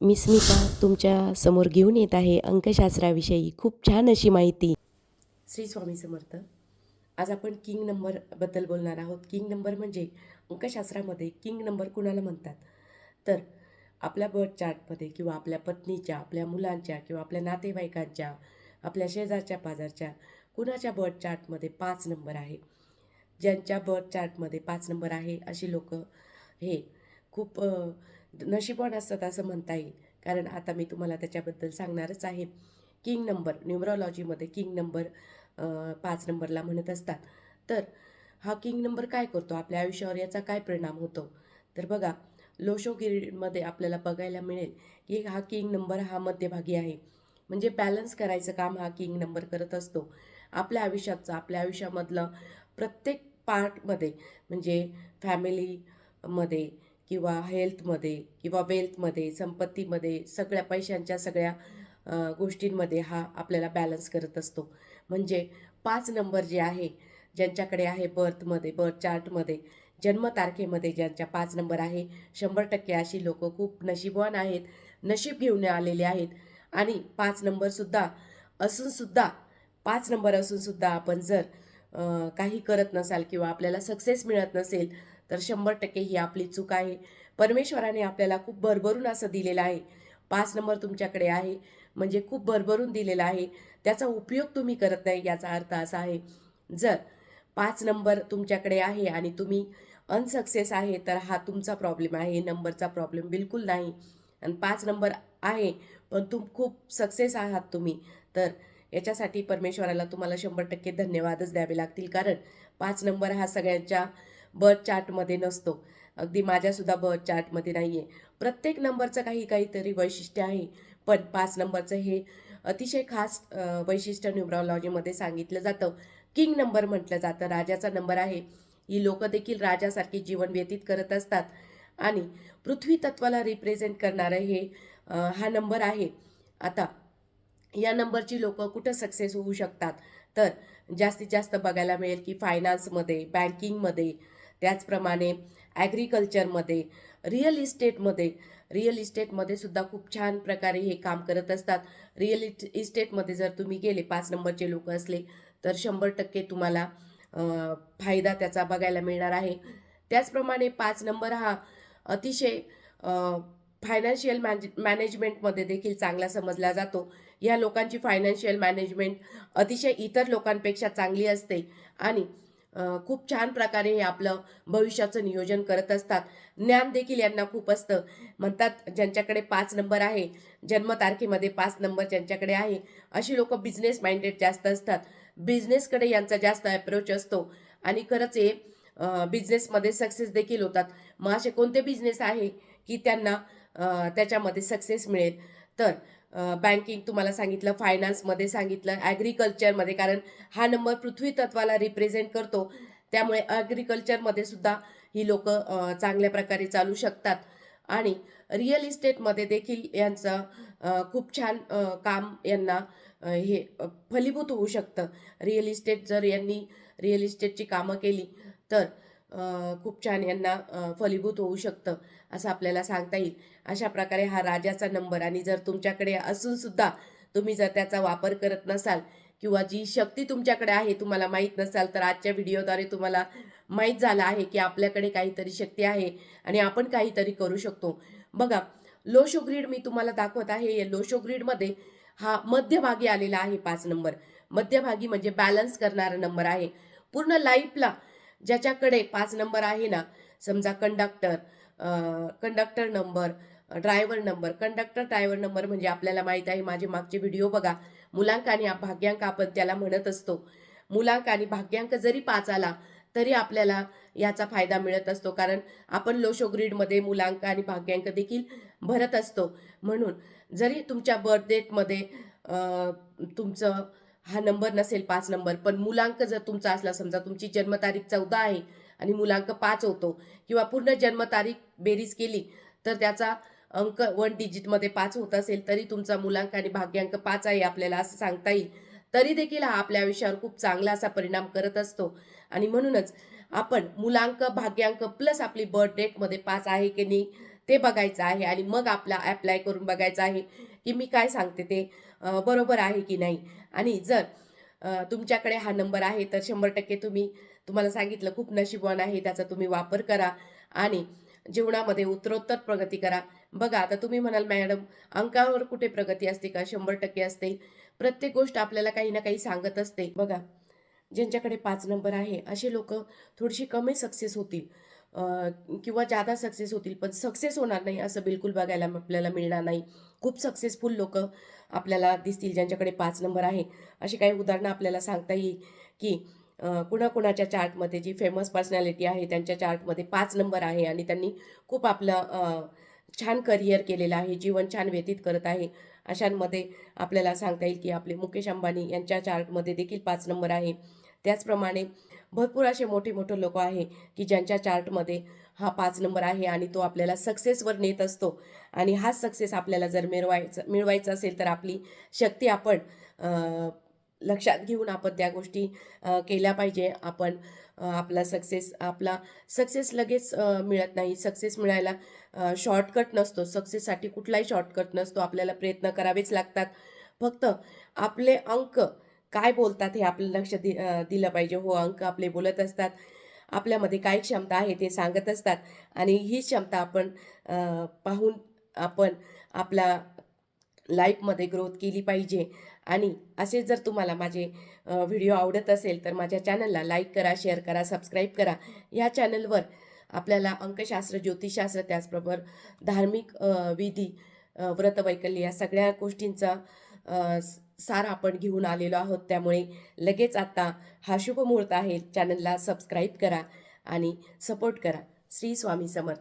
मी स्मिता तुमच्यासमोर घेऊन येत आहे अंकशास्त्राविषयी. खूप छान अशी माहिती. श्री स्वामी समर्थ आज आपण किंग नंबरबद्दल बोलणार आहोत. किंग नंबर म्हणजे अंकशास्त्रामध्ये किंग नंबर कुणाला म्हणतात? तर आपल्या बर्थ चार्टमध्ये किंवा आपल्या पत्नीच्या आपल्या मुलांच्या किंवा आपल्या नातेवाईकांच्या आपल्या शेजारच्या पाजारच्या कुणाच्या बर्थ चार्टमध्ये पाच नंबर आहे? ज्यांच्या बर्थ चार्टमध्ये पाच नंबर आहे अशी लोक हे खूप नशीबवान असतात असं म्हणता येईल. कारण आता मी तुम्हाला त्याच्याबद्दल सांगणारच आहे. किंग नंबर न्यूमरॉलॉजीमध्ये किंग नंबर पाच नंबरला म्हणत असतात. तर हा किंग नंबर काय करतो? आपल्या आयुष्यावर याचा काय परिणाम होतो? तर बघा लोशोगिरीमध्ये आपल्याला बघायला मिळेल की हा किंग नंबर हा मध्यभागी आहे. म्हणजे बॅलन्स करायचं काम हा किंग नंबर करत असतो. आपल्या आयुष्याचं आपल्या आयुष्यामधलं प्रत्येक पार्टमध्ये म्हणजे फॅमिलीमध्ये किंवा हेल्थमध्ये किंवा वेल्थमध्ये संपत्तीमध्ये सगळ्या पैशांच्या सगळ्या गोष्टींमध्ये हा आपल्याला बॅलन्स करत असतो. म्हणजे पाच नंबर जे आहे ज्यांच्याकडे आहे बर्थमध्ये बर्थ चार्टमध्ये जन्मतारखेमध्ये ज्यांच्या पाच नंबर आहे शंभर टक्के अशी लोक खूप नशीबवान आहेत नशीब घेऊन आलेले आहेत. आणि पाच नंबरसुद्धा असूनसुद्धा पाच नंबर असूनसुद्धा आपण जर काही करत नसाल किंवा आपल्याला सक्सेस मिळत नसेल तर शंभर टक्के ही आपली चूक आहे. परमेश्वराने आपल्याला खूप भरभरून असं दिलेलं आहे. पाच नंबर तुमच्याकडे आहे. म्हणजे खूप भरभरून दिलेला आहे. त्याचा उपयोग तुम्ही करत नाही याचा अर्थ असा आहे. जर पाच नंबर तुमच्याकडे आहे आणि तुम्ही अनसक्सेस आहे तर हा तुमचा प्रॉब्लेम आहे. नंबरचा प्रॉब्लेम बिलकुल नाही. आणि पाच नंबर आहे पण तुम खूप सक्सेस आहात तुम्ही. तर याच्यासाठी परमेश्वराला तुम्हाला शंभर टक्के धन्यवादच द्यावे लागतील. कारण पाच नंबर हा सगळ्यांच्या बर्थ चार्टमध्ये नसतो. अगदी माझ्यासुद्धा बर्थ चार्टमध्ये नाही आहे प्रत्येक नंबरचं काही काहीतरी वैशिष्ट्य आहे. पण पाच नंबरचं हे अतिशय खास वैशिष्ट्य न्यूमरॉलॉजीमध्ये सांगितलं जातं. किंग नंबर म्हटलं जातं. राजाचा नंबर आहे. ही लोक देखील राजासारखे जीवन व्यतीत करत असतात. आणि पृथ्वी तत्वाला रिप्रेझेंट करणारं हे हा नंबर आहे. आता या नंबरची लोक कुठं सक्सेस होऊ शकतात? तर जास्तीत जास्त बघायला मिळेल की फायनान्समध्ये बँकिंगमध्ये त्याचप्रमाणे ॲग्रिकल्चरमध्ये रिअल इस्टेटमध्ये रिअल इस्टेटमध्ये सुद्धा खूप छान प्रकारे हे काम करत असतात. रिअल इट इस्टेटमध्ये जर तुम्ही गेले पाच नंबरचे लोक असले तर शंभर टक्के तुम्हाला फायदा त्याचा बघायला मिळणार आहे. त्याचप्रमाणे पाच नंबर हा अतिशय फायनान्शियल मॅज मॅनेजमेंटमध्ये देखील चांगला समजला जातो. या लोकांची फायनान्शियल मॅनेजमेंट अतिशय इतर लोकांपेक्षा चांगली असते. आणि खूप छान प्रकारे हे आपलं भविष्याचं नियोजन करत असतात. ज्ञान देखील यांना खूप असतं. म्हणतात ज्यांच्याकडे पाच नंबर आहे जन्मतारखेमध्ये पाच नंबर ज्यांच्याकडे आहे अशी लोक बिझनेस माइंडेड जास्त असतात. बिझनेसकडे यांचा जास्त अप्रोच असतो. आणि खरंच हे बिझनेसमध्ये सक्सेस देखील होतात. मग असे कोणते बिझनेस आहे की त्यांना त्याच्यामध्ये सक्सेस मिळेल? तर बँकिंग तुम्हाला सांगितलं फायनान्समध्ये सांगितलं ॲग्रिकल्चरमध्ये कारण हा नंबर पृथ्वी तत्वाला रिप्रेझेंट करतो. त्यामुळे ॲग्रिकल्चरमध्ये सुद्धा ही लोक चांगल्या प्रकारे चालू शकतात. आणि रिअल इस्टेटमध्ये देखील यांचं खूप छान काम यांना हे फलीभूत होऊ शकतं. रिअल इस्टेट जर यांनी रिअल इस्टेटची कामं केली तर खूप छान यांना फलीभूत होऊ शकतं असं आपल्याला सांगता येईल. अशा प्रकारे हा राजाचा नंबर आणि जर तुमच्याकडे असून सुद्धा तुम्ही जर त्याचा वापर करत नसाल किंवा जी शक्ती तुमच्याकडे आहे तुम्हाला माहीत नसाल तर आजच्या व्हिडिओद्वारे तुम्हाला माहीत झालं आहे की आपल्याकडे काहीतरी शक्ती आहे आणि आपण काहीतरी करू शकतो. बघा लोशो ग्रीड मी तुम्हाला दाखवत आहे. या लोशो ग्रीडमध्ये हा मध्यभागी आलेला आहे पाच नंबर. मध्यभागी म्हणजे बॅलन्स करणारा नंबर आहे. पूर्ण लाईफला ज्याच्याकडे पाच नंबर आहे ना समजा conductor conductor number driver number conductor driver number म्हणजे आपल्याला माहीत आहे माझे मागचे व्हिडिओ बघा. मुलांक आणि भाग्यांक आपण त्याला म्हणत असतो. मुलांक आणि भाग्यांक जरी पाच आला तरी आपल्याला याचा फायदा मिळत असतो. कारण आपण लोशो ग्रीडमध्ये मुलांक आणि भाग्यांक देखील भरत असतो. म्हणून जरी तुमच्या बर्थ डेटमध्ये तुमचं हा नंबर नसेल पाच नंबर. पण मुलांक जर तुमचा असला समजा तुमची जन्मतारीख चौदा आहे आणि मुलांक पाच होतो किंवा पूर्ण जन्मतारीख बेरीज केली तर त्याचा अंक वन डिजिटमध्ये पाच होत असेल तरी तुमचा मुलांक आणि भाग्यांक पाच आहे आपल्याला असं सांगता येईल. तरी देखील हा आपल्या आयुष्यावर खूप चांगला असा परिणाम करत असतो. आणि म्हणूनच आपण मुलांक भाग्यांक प्लस आपली बर्थ डेटमध्ये पाच आहे की नाही ते बघायचं आहे आणि मग आपला ॲप्लाय करून बघायचं आहे की मी काय सांगते ते बरोबर आहे की नाही. आणि जर तुमच्याकडे हा नंबर आहे तर शंभर टक्के तुम्ही तुम्हाला सांगितलं खूप नशीबवान आहे त्याचा तुम्ही वापर करा आणि जीवनामध्ये उत्तरोत्तर प्रगती करा. बघा आता तुम्ही म्हणाल मॅडम अंकावर कुठे प्रगती असते का? शंभर टक्के असते. प्रत्येक गोष्ट आपल्याला काही ना काही सांगत असते. बघा ज्यांच्याकडे पाच नंबर आहे असे लोक थोडीशी कमी सक्सेस होतील. किंवा जादा सक्सेस होतील पण सक्सेस होणार नाही असं बिलकुल बघायला आपल्याला मिळणार नाही. खूप सक्सेसफुल लोक आपल्याला दिसतील ज्यांच्याकडे पाच नंबर आहे. अशी काही उदाहरणं आपल्याला सांगता येईल की कुणाकुणाच्या चार्टमध्ये जी फेमस पर्सनॅलिटी आहे त्यांच्या चार्टमध्ये पाच नंबर आहे आणि त्यांनी खूप आपलं छान करिअर केलेलं आहे जीवन छान व्यतीत करत आहे. अशांमध्ये आपल्याला सांगता येईल की आपले मुकेश अंबानी यांच्या चार्टमध्ये देखील पाच नंबर आहे. त्याचप्रमाणे भरपूर असे मोठे मोठे लोक आहे की ज्यांच्या चार्टमध्ये हा पाच नंबर आहे आणि तो आपल्याला सक्सेसवर नेत असतो. आणि हाच सक्सेस आपल्याला जर मिळवायचा मिळवायचा असेल तर आपली शक्ती आपण लक्षात घेऊन आपण त्या गोष्टी केल्या पाहिजे. आपण आपला सक्सेस आपला सक्सेस लगेच मिळत नाही. सक्सेस मिळायला शॉर्टकट नसतो. सक्सेससाठी कुठलाही शॉर्टकट नसतो. आपल्याला प्रयत्न करावेच लागतात. फक्त आपले अंक काय बोलतात हे आपलं लक्ष दि दिलं पाहिजे. हो अंक आपले बोलत असतात. आपल्यामध्ये काय क्षमता आहे ते सांगत असतात. आणि ही क्षमता आपण पाहून आपण आपला लाईफमध्ये ग्रोथ केली पाहिजे. आणि असे जर तुम्हाला माझे व्हिडिओ आवडत असेल तर माझ्या चॅनलला लाईक करा शेअर करा सबस्क्राईब करा. या चॅनलवर आपल्याला अंकशास्त्र ज्योतिषशास्त्र त्याचबरोबर धार्मिक विधी व्रतवैकल्य या सगळ्या गोष्टींचा सार आपण घेऊन आलेलो आहोत. त्यामुळे लगेच आता हा शुभ मुहूर्त आहे. चॅनलला सबस्क्राईब करा आणि सपोर्ट करा. श्री स्वामी समर्थ.